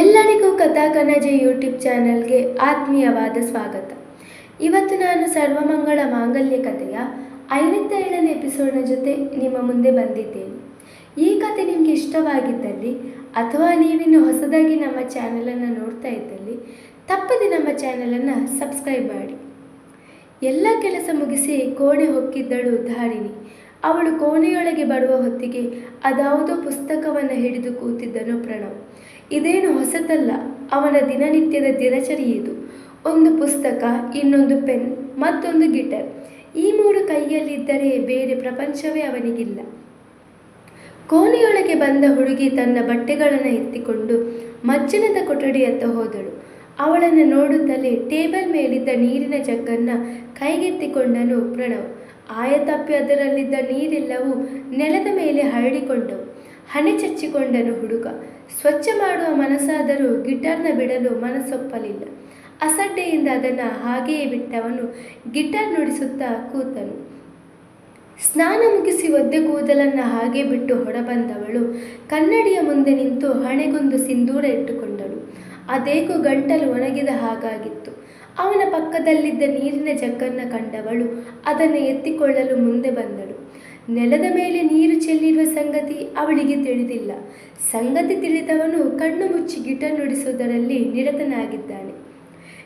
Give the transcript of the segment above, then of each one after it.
ಎಲ್ಲರಿಗೂ ಕಥಾ ಕನಜ ಯೂಟ್ಯೂಬ್ ಚಾನಲ್ಗೆ ಆತ್ಮೀಯವಾದ ಸ್ವಾಗತ. ಇವತ್ತು ನಾನು ಸರ್ವಮಂಗಳ ಮಾಂಗಲ್ಯ ಕಥೆಯ ಐವತ್ತೇಳನೇ ಎಪಿಸೋಡ್ನ ಜೊತೆ ನಿಮ್ಮ ಮುಂದೆ ಬಂದಿದ್ದೇನೆ. ಈ ಕತೆ ನಿಮಗೆ ಇಷ್ಟವಾಗಿದ್ದಲ್ಲಿ ಅಥವಾ ನೀವಿನ್ನು ಹೊಸದಾಗಿ ನಮ್ಮ ಚಾನಲನ್ನು ನೋಡ್ತಾ ಇದ್ದಲ್ಲಿ, ತಪ್ಪದೆ ನಮ್ಮ ಚಾನಲನ್ನು ಸಬ್ಸ್ಕ್ರೈಬ್ ಮಾಡಿ. ಎಲ್ಲ ಕೆಲಸ ಮುಗಿಸಿ ಕೋಣೆ ಹೊಕ್ಕಿದ್ದಳು ಧಾರಿಣಿ ಅವಳು ಕೋಣೆಯೊಳಗೆ ಬರುವ ಹೊತ್ತಿಗೆ ಅದಾವುದೋ ಪುಸ್ತಕವನ್ನು ಹಿಡಿದು ಕೂತಿದ್ದನು ಪ್ರಣವ್. ಇದೇನು ಹೊಸತಲ್ಲ, ಅವನ ದಿನನಿತ್ಯದ ದಿನಚರಿಯಿದು ಒಂದು ಪುಸ್ತಕ, ಇನ್ನೊಂದು ಪೆನ್, ಮತ್ತೊಂದು ಗಿಟರ್. ಈ ಮೂರು ಕೈಯಲ್ಲಿದ್ದರೆ ಬೇರೆ ಪ್ರಪಂಚವೇ ಅವನಿಗಿಲ್ಲ. ಕೋಣೆಯೊಳಗೆ ಬಂದ ಹುಡುಗಿ ತನ್ನ ಬಟ್ಟೆಗಳನ್ನು ಎತ್ತಿಕೊಂಡು ಮಜ್ಜನದ ಕೊಠಡಿಯತ್ತ ಹೋದಳು. ಅವಳನ್ನು ನೋಡುತ್ತಲೇ ಟೇಬಲ್ ಮೇಲಿದ್ದ ನೀರಿನ ಜಗ್ಗನ್ನು ಕೈಗೆತ್ತಿಕೊಂಡನು ಪ್ರಣವ್. ಆಯತಪ್ಪಿ ಅದರಲ್ಲಿದ್ದ ನೀರೆಲ್ಲವೂ ನೆಲದ ಮೇಲೆ ಹರಡಿಕೊಂಡವು. ಹಣೆ ಚಚ್ಚಿಕೊಂಡನು ಹುಡುಗ. ಸ್ವಚ್ಛ ಮಾಡುವ ಮನಸ್ಸಾದರೂ ಗಿಟಾರ್ನ ಬಿಡಲು ಮನಸ್ಸೊಪ್ಪಲಿಲ್ಲ. ಅಸಡ್ಡೆಯಿಂದ ಅದನ್ನು ಹಾಗೆಯೇ ಬಿಟ್ಟವನು ಗಿಟಾರ್ ನುಡಿಸುತ್ತಾ ಕೂತನು. ಸ್ನಾನ ಮುಗಿಸಿ ಒದ್ದೆ ಕೂದಲನ್ನು ಹಾಗೆ ಬಿಟ್ಟು ಹೊರಬಂದವಳು ಕನ್ನಡಿಯ ಮುಂದೆ ನಿಂತು ಹಣೆಗೊಂದು ಸಿಂಧೂರ ಇಟ್ಟುಕೊಂಡಳು. ಅದೇಕೋ ಗಂಟಲು ಒಣಗಿದ ಹಾಗಾಗಿತ್ತು. ಅವನ ಪಕ್ಕದಲ್ಲಿದ್ದ ನೀರಿನ ಜಗ್ಗನ್ನು ಕಂಡವಳು ಅದನ್ನು ಎತ್ತಿಕೊಳ್ಳಲು ಮುಂದೆ ಬಂದಳು. ನೆಲದ ಮೇಲೆ ನೀರು ಚೆಲ್ಲಿರುವ ಸಂಗತಿ ಅವಳಿಗೆ ತಿಳಿದಿಲ್ಲ. ಸಂಗತಿ ತಿಳಿದವನು ಕಣ್ಣು ಮುಚ್ಚಿ ಗಿಟ ನುಡಿಸುವುದರಲ್ಲಿ ನಿರತನಾಗಿದ್ದಾನೆ.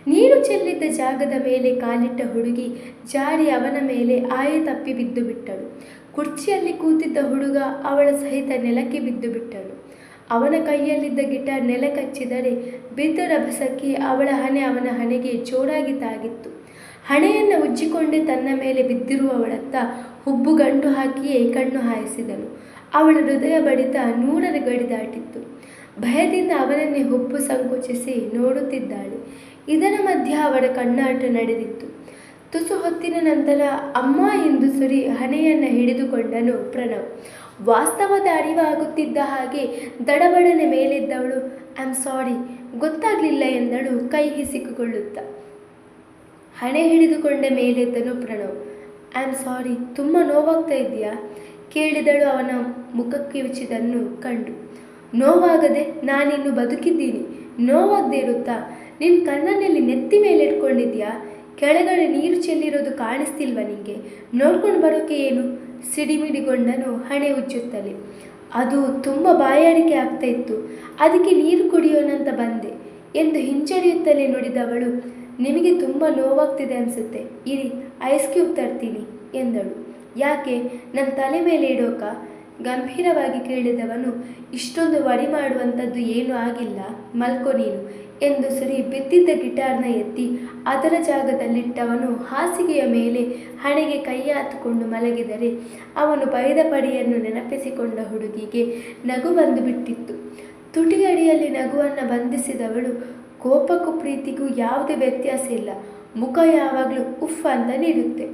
ನೀರು ಚೆಲ್ಲಿದ್ದ ಜಾಗದ ಮೇಲೆ ಕಾಲಿಟ್ಟ ಹುಡುಗಿ ಜಾರಿ ಅವನ ಮೇಲೆ ಆಯ ತಪ್ಪಿ ಬಿದ್ದು ಬಿಟ್ಟಳು. ಕುರ್ಚಿಯಲ್ಲಿ ಕೂತಿದ್ದ ಹುಡುಗ ಅವಳ ಸಹಿತ ನೆಲಕ್ಕೆ ಬಿದ್ದು ಬಿಟ್ಟಳು. ಅವನ ಕೈಯಲ್ಲಿದ್ದ ಗಿಟಾರ್ ನೆಲ ಕಚ್ಚಿದರೆ ಬಿದ್ದ ರಭಸಕ್ಕೆ ಅವಳ ಹಣೆ ಅವನ ಹಣೆಗೆ ಜೋರಾಗಿ ತಾಗಿತ್ತು. ಹಣೆಯನ್ನು ಉಜ್ಜಿಕೊಂಡೇ ತನ್ನ ಮೇಲೆ ಬಿದ್ದಿರುವವಳತ್ತ ಹುಬ್ಬು ಗಂಟು ಹಾಕಿಯೇ ಕಣ್ಣು ಹಾಯಿಸಿದನು. ಅವಳ ಹೃದಯ ಬಡಿತ ನೂರರ ಗಡಿ ದಾಟಿತ್ತು. ಭಯದಿಂದ ಅವನನ್ನೇ ಹುಬ್ಬು ಸಂಕುಚಿಸಿ ನೋಡುತ್ತಿದ್ದಾಳೆ. ಇದರ ಮಧ್ಯೆ ಅವಳ ಕಣ್ಣಾಟ ನಡೆದಿತ್ತು. ತುಸು ಹೊತ್ತಿನ ನಂತರ ಅಮ್ಮ ಎಂದು ಸುರಿ ಹಣೆಯನ್ನು ಹಿಡಿದುಕೊಂಡನು ಪ್ರಣವ್. ವಾಸ್ತವದ ಅರಿವಾಗುತ್ತಿದ್ದ ಹಾಗೆ ದಡಬಡನೆ ಮೇಲೆದ್ದವಳು ಐ ಆಮ್ ಸಾರಿ ಗೊತ್ತಾಗಲಿಲ್ಲ ಎಂದಳು ಕೈ ಹಿಸಿಕೊಳ್ಳುತ್ತಾ. ಹಣೆ ಹಿಡಿದುಕೊಂಡ ಮೇಲೆದ್ದನು ಪ್ರಣವ್. ಐ ಆಮ್ ಸಾರಿ, ತುಂಬ ನೋವಾಗ್ತಾ ಇದೆಯಾ ಕೇಳಿದಳು ಅವನ ಮುಖಕ್ಕೆ ಉಚಿದನ್ನು ಕಂಡು. ನೋವಾಗದೆ ನಾನಿನ್ನು ಬದುಕಿದ್ದೀನಿ. ನೋವಾಗದೆ ಇರುತ್ತಾ? ನಿನ್ನ ಕಣ್ಣನ್ನಲ್ಲಿ ನೆತ್ತಿ ಮೇಲೆ ಇಟ್ಕೊಂಡಿದ್ಯಾ ಕೆಳಗಡೆ ನೀರು ಚೆಲ್ಲಿರೋದು ಕಾಣಿಸ್ತಿಲ್ವ ನಿಂಗೆ? ನೋಡ್ಕೊಂಡು ಬರೋಕೆ ಏನು? ಸಿಡಿಮಿಡಿಗೊಂಡನು ಹಣೆ ಉಜ್ಜುತ್ತಲೇ. ಅದು ತುಂಬ ಬಾಯಾರಿಕೆ ಆಗ್ತಾ ಇತ್ತು. ಅದಕ್ಕೆ ನೀರು ಕುಡಿಯೋಣಂತ ಬಂದೆ, ಎಂದು ಹಿಂಜರಿಯುತ್ತಲೇ ನುಡಿದವಳು. ನಿಮಗೆ ತುಂಬ ನೋವಾಗ್ತಿದೆ ಅನಿಸುತ್ತೆ. ಇರಿ ಐಸ್ ಕ್ಯೂಬ್ ತರ್ತೀನಿ, ಎಂದಳು. ಯಾಕೆ? ನನ್ನ ತಲೆ ಮೇಲೆ ಇಡೋಕ ಗಂಭೀರವಾಗಿ ಕೇಳಿದವನು, ಇಷ್ಟೊಂದು ವಡಿ ಮಾಡುವಂಥದ್ದು ಏನೂ ಆಗಿಲ್ಲ, ಮಲ್ಕೋ ನೀನು, ಎಂದು ಸುರಿ ಬಿದ್ದಿದ್ದ ಗಿಟಾರ್ನ ಎತ್ತಿ ಅದರ ಜಾಗದಲ್ಲಿಟ್ಟವನು ಹಾಸಿಗೆಯ ಮೇಲೆ ಹಣೆಗೆ ಕೈ ಹಾತುಕೊಂಡು ಮಲಗಿದರೆ ಅವನು ಬೈದ ಪಡಿಯನ್ನು ನೆನಪಿಸಿಕೊಂಡ ಹುಡುಗಿಗೆ ನಗು ಬಂದು ಬಿಟ್ಟಿತ್ತು. ತುಟಿಗಡಿಯಲ್ಲಿ ನಗುವನ್ನು ಬಂಧಿಸಿದವಳು ಕೋಪಕ್ಕೂ ಪ್ರೀತಿಗೂ ಯಾವುದೇ ವ್ಯತ್ಯಾಸ ಇಲ್ಲ. ಮುಖ ಯಾವಾಗಲೂ ಉಫ್ ಅಂತ ನೀಡುತ್ತೆ.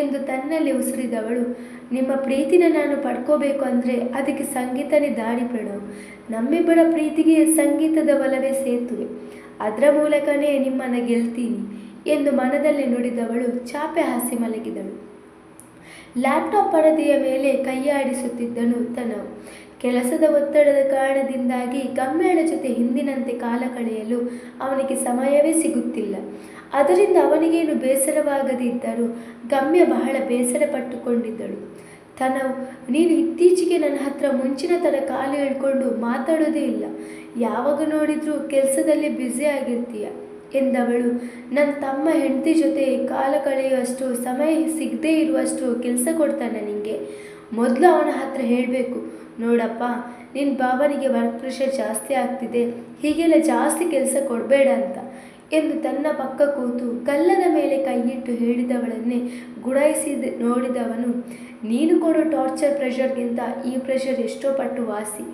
ಎಂದು ತನ್ನಲ್ಲಿ ಉಸಿರಿದವಳು, ನಿಮ್ಮ ಪ್ರೀತಿನ ನಾನು ಪಡ್ಕೋಬೇಕು ಅಂದರೆ ಅದಕ್ಕೆ ಸಂಗೀತನೇ ದಾರಿ ಪ್ರಣವ್ ನಮ್ಮಿಬ್ಬರ ಪ್ರೀತಿಗೆ ಸಂಗೀತದ ಒಲವೇ ಸೇತುವೆ. ಅದರ ಮೂಲಕನೇ ನಿಮ್ಮನ್ನು ಗೆಲ್ತೀನಿ ಎಂದು ಮನದಲ್ಲಿ ನುಡಿದವಳು ಚಾಪೆ ಹಾಸಿ ಮಲಗಿದಳು. ಲ್ಯಾಪ್ಟಾಪ್ ಪರದೆಯ ಮೇಲೆ ಕೈಯಾಡಿಸುತ್ತಿದ್ದನು ತನವು. ಕೆಲಸದ ಒತ್ತಡದ ಕಾರಣದಿಂದಾಗಿ ಗಮ್ಯಳ ಜೊತೆ ಹಿಂದಿನಂತೆ ಕಾಲ ಕಳೆಯಲು ಅವನಿಗೆ ಸಮಯವೇ ಸಿಗುತ್ತಿಲ್ಲ. ಅದರಿಂದ ಅವನಿಗೇನು ಬೇಸರವಾಗದಿದ್ದರೂ ಗಮ್ಯ ಬಹಳ ಬೇಸರ ಪಟ್ಟುಕೊಂಡಿದ್ದಳು ತನ ನೀನು ಇತ್ತೀಚೆಗೆ ನನ್ನ ಹತ್ರ ಮುಂಚಿನ ಥರ ಕಾಲು ಹೇಳ್ಕೊಂಡು ಮಾತಾಡೋದೇ ಇಲ್ಲ. ಯಾವಾಗ ನೋಡಿದರೂ ಕೆಲಸದಲ್ಲಿ ಬ್ಯುಸಿ ಆಗಿರ್ತೀಯ ಎಂದವಳು. ನನ್ನ ತಮ್ಮ ಹೆಂಡತಿ ಜೊತೆ ಕಾಲ ಕಳೆಯುವಷ್ಟು ಸಮಯ ಸಿಗದೇ ಇರುವಷ್ಟು ಕೆಲಸ ಕೊಡ್ತಾನೆ ನಿನಗೆ ಮೊದಲು ಅವನ ಹತ್ರ ಹೇಳಬೇಕು ನೋಡಪ್ಪ ನಿನ್ನ ಬಾಬನಿಗೆ ವರ್ಕ್ ಪ್ರೆಷರ್ ಜಾಸ್ತಿ ಆಗ್ತಿದೆ, ಹೀಗೆಲ್ಲ ಜಾಸ್ತಿ ಕೆಲಸ ಕೊಡಬೇಡ ಅಂತ ಎಂದು ತನ್ನ ಪಕ್ಕ ಕೂತು ಕಲ್ಲದ ಮೇಲೆ ಕೈಯಿಟ್ಟು ಹೇಳಿದವಳನ್ನೇ ಗುಡಾಯಿಸಿದ ನೋಡಿದವನು, ನೀನು ಕೊಡೋ ಟಾರ್ಚರ್ ಪ್ರೆಷರ್ಗಿಂತ ಈ ಪ್ರೆಷರ್ ಎಷ್ಟೋ ಪಟ್ಟು ವಾಸಿ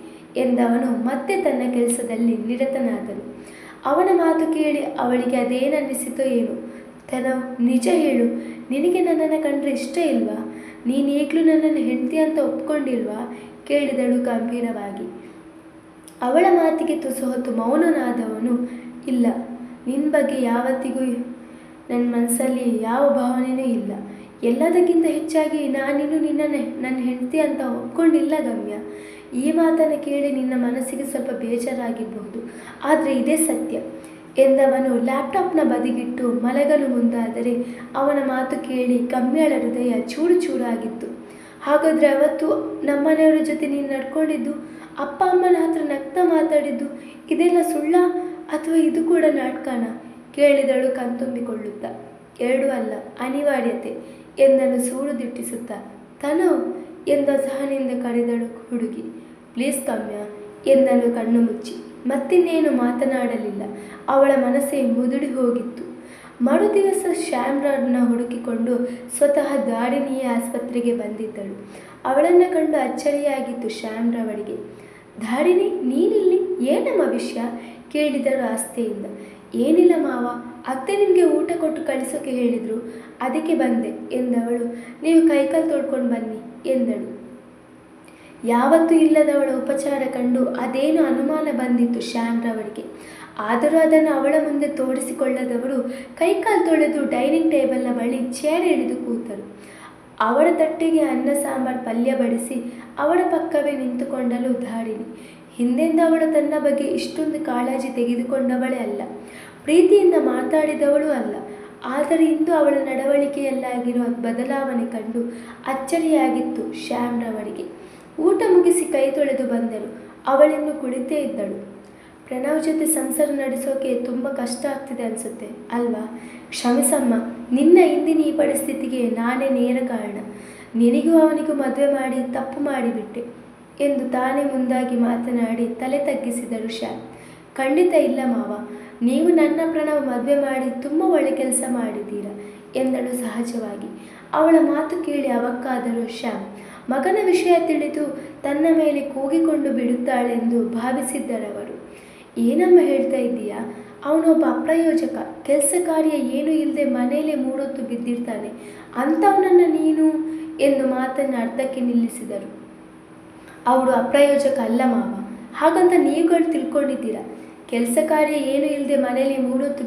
ಎಂದವನು ಮತ್ತೆ ತನ್ನ ಕೆಲಸದಲ್ಲಿ ನಿರತನಾದನು. ಅವನ ಮಾತು ಕೇಳಿ ಅವಳಿಗೆ ಅದೇನನ್ನಿಸಿತೋ ಏನು? ತನ, ನಿಜ ಹೇಳು, ನಿನಗೆ ನನ್ನನ್ನು ಕಂಡ್ರೆ ಇಷ್ಟ ಇಲ್ವಾ? ನೀನು ಈಗಲೂ ನನ್ನನ್ನು ಹೆಂಡತಿ ಅಂತ ಒಪ್ಕೊಂಡಿಲ್ವಾ? ಕೇಳಿದಳು ಗಂಭೀರವಾಗಿ. ಅವಳ ಮಾತಿಗೆ ತುಸು ಹೊತ್ತು ಮೌನನಾದವನು ಇಲ್ಲ. ನಿನ್ನ ಬಗ್ಗೆ ಯಾವತ್ತಿಗೂ ನನ್ನ ಮನಸ್ಸಲ್ಲಿ ಯಾವ ಭಾವನೆಯೂ ಇಲ್ಲ. ಎಲ್ಲದಕ್ಕಿಂತ ಹೆಚ್ಚಾಗಿ ನಾನಿನ್ನು ನಿನ್ನನ್ನು ನನ್ನ ಹೆಂಡತಿ ಅಂತ ಒಪ್ಕೊಂಡಿಲ್ಲ ಗಮ್ಯ. ಈ ಮಾತನ್ನು ಕೇಳಿ ನಿನ್ನ ಮನಸ್ಸಿಗೆ ಸ್ವಲ್ಪ ಬೇಜಾರಾಗಿರಬಹುದು. ಆದರೆ ಇದೇ ಸತ್ಯ. ಎಂದವನು ಲ್ಯಾಪ್ಟಾಪ್ನ ಬದಿಗಿಟ್ಟು ಮಲಗಲು ಮುಂದಾದರೆ ಅವನ ಮಾತು ಕೇಳಿ ಗಮ್ಯಳ ಹೃದಯ ಚೂಡು ಚೂಡಾಗಿತ್ತು ಹಾಗಾದರೆ ಅವತ್ತು ನಮ್ಮನೆಯವರ ಜೊತೆ ನೀನು ನಡ್ಕೊಂಡಿದ್ದು, ಅಪ್ಪ ಅಮ್ಮನ ಹತ್ರ ನಗ್ತಾ ಮಾತಾಡಿದ್ದು, ಇದೆಲ್ಲ ಸುಳ್ಳ ಅಥವಾ ಇದು ಕೂಡ ನಾಟಕನ? ಕೇಳಿದಳು ಕಣ್ತುಂಬಿಕೊಳ್ಳುತ್ತಾ. ಎರಡು ಅಲ್ಲ, ಅನಿವಾರ್ಯತೆ ಎಂದನು ಸೂಳು ದಿಟ್ಟಿಸುತ್ತಾ. ತನೋ ಎಂದ ಸಹನಿಂದ ಕರೆದಳು ಹುಡುಗಿ. ಪ್ಲೀಸ್ ಕಮ್ಯ ಎಂದನು ಕಣ್ಣು ಮುಚ್ಚಿ. ಮತ್ತಿನ್ನೇನು ಮಾತನಾಡಲಿಲ್ಲ. ಅವಳ ಮನಸ್ಸೇ ಮುದುಡಿ ಹೋಗಿತ್ತು. ಮರುದಿವಸ ಶ್ಯಾಮ್ರನ್ನ ಹುಡುಕಿಕೊಂಡು ಸ್ವತಃ ದಾರಿಣಿಯೇ ಆಸ್ಪತ್ರೆಗೆ ಬಂದಿದ್ದಳು. ಅವಳನ್ನು ಕಂಡು ಅಚ್ಚರಿಯಾಗಿತ್ತು ಶ್ಯಾಮ್ರವಳಿಗೆ. ಧಾರಿಣಿ ನೀನಿಲ್ಲಿ? ಏನಮ್ಮ ವಿಷಯ? ಕೇಳಿದರು ಆಸ್ತೆಯಿಂದ. ಏನಿಲ್ಲ ಮಾವ, ಅತ್ತೆ ನಿಮಗೆ ಊಟ ಕೊಟ್ಟು ಕಳಿಸೋಕೆ ಹೇಳಿದರು. ಅದಕ್ಕೆ ಬಂದೆ ಎಂದವಳು. ನೀವು ಕೈಕಾಲು ತೊಳ್ಕೊಂಡು ಬನ್ನಿ ಎಂದಳು. ಯಾವತ್ತೂ ಇಲ್ಲದವಳ ಉಪಚಾರ ಕಂಡು ಅದೇನು ಅನುಮಾನ ಬಂದಿತ್ತು ಶ್ಯಾಮ್ರವಳಿಗೆ. ಆದರೂ ಅದನ್ನು ಅವಳ ಮುಂದೆ ತೋರಿಸಿಕೊಳ್ಳದವರು ಕೈಕಾಲು ತೊಳೆದು ಡೈನಿಂಗ್ ಟೇಬಲ್ನ ಬಳಿ ಚೇರ್ ಇಳಿದು ಕೂತರು. ಅವಳ ತಟ್ಟೆಗೆ ಅನ್ನ ಸಾಂಬಾರು ಪಲ್ಯ ಬಡಿಸಿ ಅವಳ ಪಕ್ಕವೇ ನಿಂತುಕೊಂಡಲು ಧಾರಿಣಿ ಹಿಂದೆಂದ ಅವಳು ತನ್ನ ಬಗ್ಗೆ ಇಷ್ಟೊಂದು ಕಾಳಜಿ ತೆಗೆದುಕೊಂಡವಳೇ ಅಲ್ಲ. ಪ್ರೀತಿಯಿಂದ ಮಾತಾಡಿದವಳು ಅಲ್ಲ. ಆದರೆ ಇಂದು ಅವಳ ನಡವಳಿಕೆಯಲ್ಲಾಗಿರುವ ಬದಲಾವಣೆ ಕಂಡು ಅಚ್ಚರಿಯಾಗಿತ್ತು ಶ್ಯಾಮ್ರವಳಿಗೆ. ಊಟ ಮುಗಿಸಿ ಕೈ ತೊಳೆದು ಬಂದರು ಅವಳನ್ನು ಕುಳಿತೇ ಇದ್ದಳು. ಪ್ರಣವ್ ಜೊತೆ ಸಂಸಾರ ನಡೆಸೋಕೆ ತುಂಬ ಕಷ್ಟ ಆಗ್ತಿದೆ ಅನಿಸುತ್ತೆ, ಅಲ್ವಾ? ಕ್ಷಮಿಸಮ್ಮ, ನಿನ್ನ ಇಂದಿನ ಈ ಪರಿಸ್ಥಿತಿಗೆ ನಾನೇ ನೇರ ಕಾರಣ. ನಿನಗೂ ಅವನಿಗೂ ಮದುವೆ ಮಾಡಿ ತಪ್ಪು ಮಾಡಿಬಿಟ್ಟೆ ಎಂದು ತಾನೇ ಮುಂದಾಗಿ ಮಾತನಾಡಿ ತಲೆ ತಗ್ಗಿಸಿದರು ಶ್ಯಾಮ್ ಖಂಡಿತ ಇಲ್ಲ ಮಾವ, ನೀವು ನನ್ನ ಪ್ರಣವ್ ಮದುವೆ ಮಾಡಿ ತುಂಬ ಒಳ್ಳೆ ಕೆಲಸ ಮಾಡಿದ್ದೀರಾ ಎಂದಳು ಸಹಜವಾಗಿ. ಅವಳ ಮಾತು ಕೇಳಿ ಅವಕ್ಕಾದರು ಶ್ಯಾಮ್ ಮಗನ ವಿಷಯ ತಿಳಿದು ತನ್ನ ಮೇಲೆ ಕೂಗಿಕೊಂಡು ಬಿಡುತ್ತಾಳೆಂದು ಭಾವಿಸಿದ್ದರವರು. ಏನಮ್ಮ ಹೇಳ್ತಾ ಇದ್ದೀಯಾ? ಅವನೊಬ್ಬ ಅಪ್ರಯೋಜಕ. ಕೆಲಸ ಕಾರ್ಯ ಏನೂ ಇಲ್ಲದೆ ಮನೆಯಲ್ಲೇ ಮೂಡೊತ್ತು ಬಿದ್ದಿರ್ತಾನೆ. ಅಂಥವನನ್ನು ನೀನು ಎಂದು ಮಾತನ್ನು ಅರ್ಧಕ್ಕೆ ನಿಲ್ಲಿಸಿದರು. ಅವಳು ಅಪ್ರಯೋಜಕ ಅಲ್ಲ ಮಾವ. ಹಾಗಂತ ನೀವುಗಳು ತಿಳ್ಕೊಂಡಿದ್ದೀರಾ? ಕೆಲಸ ಕಾರ್ಯ ಏನೂ ಇಲ್ಲದೆ ಮನೆಯಲ್ಲಿ ಮೂಡೊತ್ತು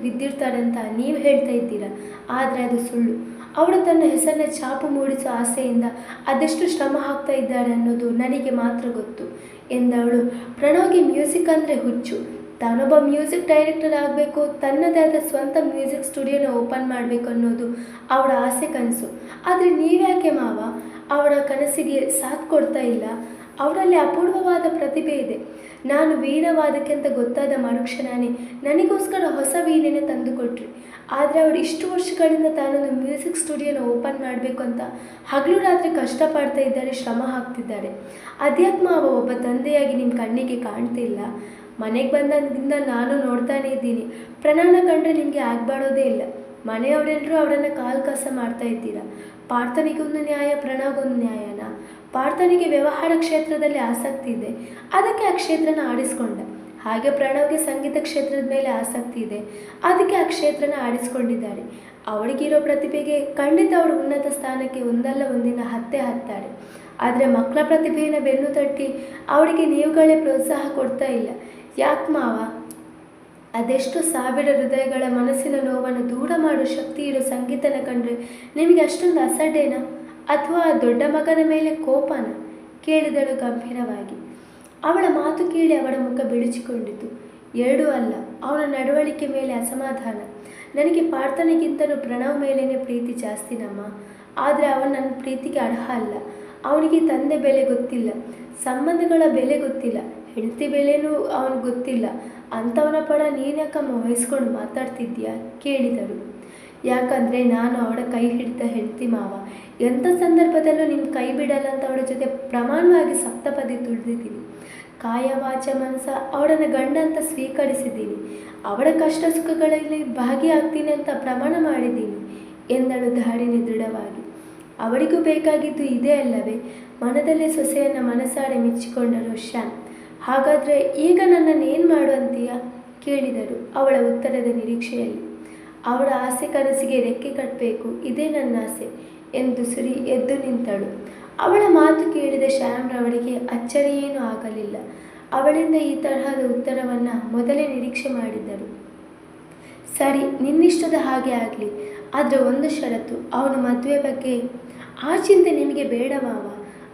ಅಂತ ನೀವು ಹೇಳ್ತಾ ಇದ್ದೀರಾ? ಆದರೆ ಅದು ಸುಳ್ಳು. ಅವಳು ತನ್ನ ಹೆಸರನ್ನ ಛಾಪು ಮೂಡಿಸೋ ಆಸೆಯಿಂದ ಅದೆಷ್ಟು ಶ್ರಮ ಹಾಕ್ತಾ ಇದ್ದಾಳೆ ಅನ್ನೋದು ನನಗೆ ಮಾತ್ರ ಗೊತ್ತು ಎಂದವಳು. ಪ್ರಣವ್ಗೆ ಮ್ಯೂಸಿಕ್ ಅಂದರೆ ಹುಚ್ಚು. ತಾನೊಬ್ಬ ಮ್ಯೂಸಿಕ್ ಡೈರೆಕ್ಟರ್ ಆಗಬೇಕು ತನ್ನದೇ ಆದ ಸ್ವಂತ ಮ್ಯೂಸಿಕ್ ಸ್ಟುಡಿಯೋನ ಓಪನ್ ಮಾಡಬೇಕು ಅನ್ನೋದು ಅವಳ ಆಸೆ ಕನಸು. ಆದರೆ ನೀವ್ಯಾಕೆ ಮಾವ? ಅವಳ ಕನಸಿಗೆ ಸಾಥ್ ಕೊಡ್ತಾ ಇಲ್ಲ. ಅವಳಲ್ಲಿ ಅಪೂರ್ವವಾದ ಪ್ರತಿಭೆ ಇದೆ. ನಾನು ವೀಣವಾದಕ್ಕೆ ಅಂತ ಗೊತ್ತಾದ ಮರುಕ್ಷಣನೇ ನನಗೋಸ್ಕರ ಹೊಸ ವೀಣೆನ ತಂದುಕೊಟ್ರಿ. ಆದರೆ ಅವಳು ಇಷ್ಟು ವರ್ಷಗಳಿಂದ ತಾನೊಂದು ಮ್ಯೂಸಿಕ್ ಸ್ಟುಡಿಯೋನ ಓಪನ್ ಮಾಡಬೇಕು ಅಂತ ಹಗಲು ರಾತ್ರಿ ಕಷ್ಟಪಡ್ತಾ ಇದ್ದಾರೆ, ಶ್ರಮ ಹಾಕ್ತಿದ್ದಾರೆ. ಅದ್ಯಾಕೆ ಮಾವ, ಒಬ್ಬ ತಂದೆಯಾಗಿ ನಿಮ್ಮ ಕಣ್ಣಿಗೆ ಕಾಣ್ತಿಲ್ಲ? ಮನೆಗೆ ಬಂದಿಂದ ನಾನು ನೋಡ್ತಾನೇ ಇದ್ದೀನಿ. ಪ್ರಣಾನ ಕಂಡ್ರೆ ನಿಮಗೆ ಆಗ್ಬಾಡೋದೇ ಇಲ್ಲ. ಮನೆಯವರೆಲ್ಲರೂ ಅವಳನ್ನು ಕಾಲು ಕಸ ಮಾಡ್ತಾ ಇದ್ದೀರಾ? ಪಾರ್ಥನಿಗೊಂದು ನ್ಯಾಯ ಪ್ರಣವ್ಗೊಂದು ನ್ಯಾಯನ? ಪಾರ್ಥನಿಗೆ ವ್ಯವಹಾರ ಕ್ಷೇತ್ರದಲ್ಲಿ ಆಸಕ್ತಿ ಇದೆ. ಅದಕ್ಕೆ ಆ ಕ್ಷೇತ್ರನ ಆಡಿಸ್ಕೊಂಡ. ಹಾಗೆ ಪ್ರಣವ್ಗೆ ಸಂಗೀತ ಕ್ಷೇತ್ರದ ಮೇಲೆ ಆಸಕ್ತಿ ಇದೆ. ಅದಕ್ಕೆ ಆ ಕ್ಷೇತ್ರನ ಆಡಿಸ್ಕೊಂಡಿದ್ದಾರೆ ಅವಳಿಗಿರೋ ಪ್ರತಿಭೆಗೆ ಖಂಡಿತ ಅವಳು ಉನ್ನತ ಸ್ಥಾನಕ್ಕೆ ಒಂದಲ್ಲ ಒಂದಿನ ಹತ್ತೆ ಹತ್ತಾಳೆ. ಆದರೆ ಮಕ್ಕಳ ಪ್ರತಿಭೆಯನ್ನು ಬೆನ್ನು ತಟ್ಟಿ ಅವಳಿಗೆ ನೀವುಗಳೇ ಪ್ರೋತ್ಸಾಹ ಕೊಡ್ತಾ ಇಲ್ಲ. ಯಾಕೆ ಮಾವ ಅದೆಷ್ಟು ಸಾವಿರ ಹೃದಯಗಳ ಮನಸ್ಸಿನ ನೋವನ್ನು ದೂರ ಮಾಡೋ ಶಕ್ತಿ ಇರೋ ಸಂಗೀತನ ಕಂಡ್ರೆ ನಿಮಗೆ ಅಷ್ಟೊಂದು ಅಸಡ್ಡೇನಾ? ಅಥವಾ ದೊಡ್ಡ ಮಗನ ಮೇಲೆ ಕೋಪನ? ಕೇಳಿದಳು ಗಂಭೀರವಾಗಿ. ಅವಳ ಮಾತು ಕೇಳಿ ಅವಳ ಮುಖ ಬಿಳಿಚಿಕೊಂಡಿತು. ಎರಡೂ ಅಲ್ಲ, ಅವನ ನಡವಳಿಕೆ ಮೇಲೆ ಅಸಮಾಧಾನ. ನನಗೆ ಪ್ರಾರ್ಥನೆಗಿಂತಲೂ ಪ್ರಣವ್ ಮೇಲೇನೆ ಪ್ರೀತಿ ಜಾಸ್ತಿನಮ್ಮ ಆದರೆ ಅವನು ನನ್ನ ಪ್ರೀತಿಗೆ ಅರ್ಹ ಅಲ್ಲ. ಅವನಿಗೆ ತಂದೆ ಬೆಲೆ ಗೊತ್ತಿಲ್ಲ, ಸಂಬಂಧಗಳ ಬೆಲೆ ಗೊತ್ತಿಲ್ಲ. ಹೆಂಡತಿ ಬೆಲೆನೂ ಅವನಿಗೆ ಗೊತ್ತಿಲ್ಲ. ಅಂಥವನ ಪಡ ನೀನ್ಯಾಕಮ್ಮ ವಹಿಸ್ಕೊಂಡು ಮಾತಾಡ್ತಿದ್ಯಾ? ಕೇಳಿದಳು ಯಾಕಂದರೆ ನಾನು ಅವಳ ಕೈ ಹಿಡಿದ ಹೆಂಡತಿ ಮಾವ. ಎಂಥ ಸಂದರ್ಭದಲ್ಲೂ ನಿಮ್ಮ ಕೈ ಬಿಡಲ್ಲ ಅಂತ ಅವಳ ಜೊತೆ ಪ್ರಮಾಣವಾಗಿ ಸಪ್ತಪದಿ ತುಳಿದಿದ್ದೀನಿ. ಕಾಯ ವಾಚ ಮನಸ ಅವಳನ್ನು ಗಂಡ ಅಂತ ಸ್ವೀಕರಿಸಿದ್ದೀನಿ. ಅವಳ ಕಷ್ಟ ಸುಖಗಳಲ್ಲಿ ಭಾಗಿಯಾಗ್ತೀನಿ ಅಂತ ಪ್ರಮಾಣ ಮಾಡಿದ್ದೀನಿ ಎಂದಳು ಧಾರಿಣಿ ದೃಢವಾಗಿ. ಅವಳಿಗೂ ಬೇಕಾಗಿದ್ದು ಇದೇ ಅಲ್ಲವೇ? ಮನದಲ್ಲೇ ಸೊಸೆಯನ್ನು ಮನಸಾರೆ ಮೆಚ್ಚಿಕೊಂಡರು ಶ್ಯಾಮ್. ಹಾಗಾದರೆ ಈಗ ನನ್ನನ್ನು ಏನು ಮಾಡು ಅಂತೀಯಾ? ಕೇಳಿದರು ಅವಳ ಉತ್ತರದ ನಿರೀಕ್ಷೆಯಲ್ಲಿ. ಅವಳ ಆಸೆ ಕನಸಿಗೆ ರೆಕ್ಕೆ ಕಟ್ಟಬೇಕು ಇದೇ ನನ್ನ ಆಸೆ ಎಂದು ಸುರಿ ಎದ್ದು ನಿಂತಳು. ಅವಳ ಮಾತು ಕೇಳಿದ ಶ್ಯಾಮ್ರವಳಿಗೆ ಅಚ್ಚರಿಯೇನೂ ಆಗಲಿಲ್ಲ. ಅವಳಿಂದ ಈ ತರಹದ ಉತ್ತರವನ್ನು ಮೊದಲೇ ನಿರೀಕ್ಷೆ ಮಾಡಿದ್ದರು. ಸರಿ, ನಿನ್ನಿಷ್ಟದ ಹಾಗೆ ಆಗಲಿ, ಆದರೆ ಒಂದು ಷರತ್ತು, ಅವನ ಮದುವೆ ಬಗ್ಗೆ ಆ ಚಿಂತೆ ನಿಮಗೆ ಬೇಡವಾವ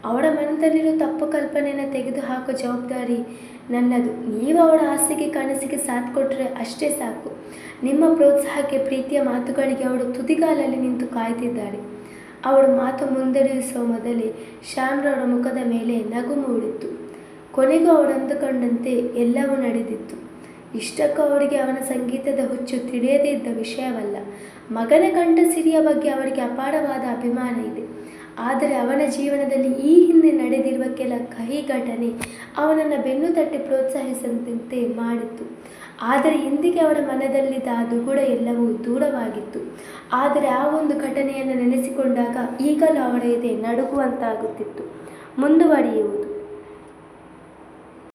ಅವಳ ಮನದಲ್ಲಿರೋ ತಪ್ಪು ಕಲ್ಪನೆಯನ್ನು ತೆಗೆದುಹಾಕೋ ಜವಾಬ್ದಾರಿ ನನ್ನದು. ನೀವು ಅವಳ ಆಸೆಗೆ ಕನಸಿಗೆ ಸಾಥ್ ಕೊಟ್ಟರೆ ಅಷ್ಟೇ ಸಾಕು. ನಿಮ್ಮ ಪ್ರೋತ್ಸಾಹಕ್ಕೆ ಪ್ರೀತಿಯ ಮಾತುಗಳಿಗೆ ಅವಳು ತುದಿಗಾಲಲ್ಲಿ ನಿಂತು ಕಾಯ್ತಿದ್ದಾಳೆ. ಅವಳು ಮಾತು ಮುಂದುವರಿಸುವ ಮೊದಲೇ ಶ್ಯಾಮ್ರವರ ಮುಖದ ಮೇಲೆ ನಗು ಮೂಡಿತ್ತು. ಕೊನೆಗೂ ಅವಳು ಅಂದುಕೊಂಡಂತೆ ಎಲ್ಲವೂ ನಡೆದಿತ್ತು. ಇಷ್ಟಕ್ಕೂ ಅವಳಿಗೆ ಅವನ ಸಂಗೀತದ ಹುಚ್ಚು ತಿಳಿಯದೇ ಇದ್ದ ವಿಷಯವಲ್ಲ. ಮಗನ ಕಂಠ ಸಿರಿಯ ಬಗ್ಗೆ ಅವರಿಗೆ ಅಪಾರವಾದ ಅಭಿಮಾನ ಇದೆ. ಆದರೆ ಅವನ ಜೀವನದಲ್ಲಿ ಈ ಹಿಂದೆ ನಡೆದಿರುವ ಕೆಲ ಕಹಿ ಘಟನೆ ಅವನನ್ನು ಬೆನ್ನು ತಟ್ಟಿ ಪ್ರೋತ್ಸಾಹಿಸದಂತೆ ಮಾಡಿತ್ತು. ಆದರೆ ಇಂದಿಗೆ ಅವನ ಮನದಲ್ಲಿದ್ದ ಆ ದುಗುಡ ಎಲ್ಲವೂ ದೂರವಾಗಿತ್ತು. ಆದರೆ ಆ ಒಂದು ಘಟನೆಯನ್ನು ನೆನೆಸಿಕೊಂಡಾಗ ಈಗಲೂ ಅವರ ಎದೆ ನಡುಗುವಂತಾಗುತ್ತಿತ್ತು. ಮುಂದುವರಿಯುವುದು.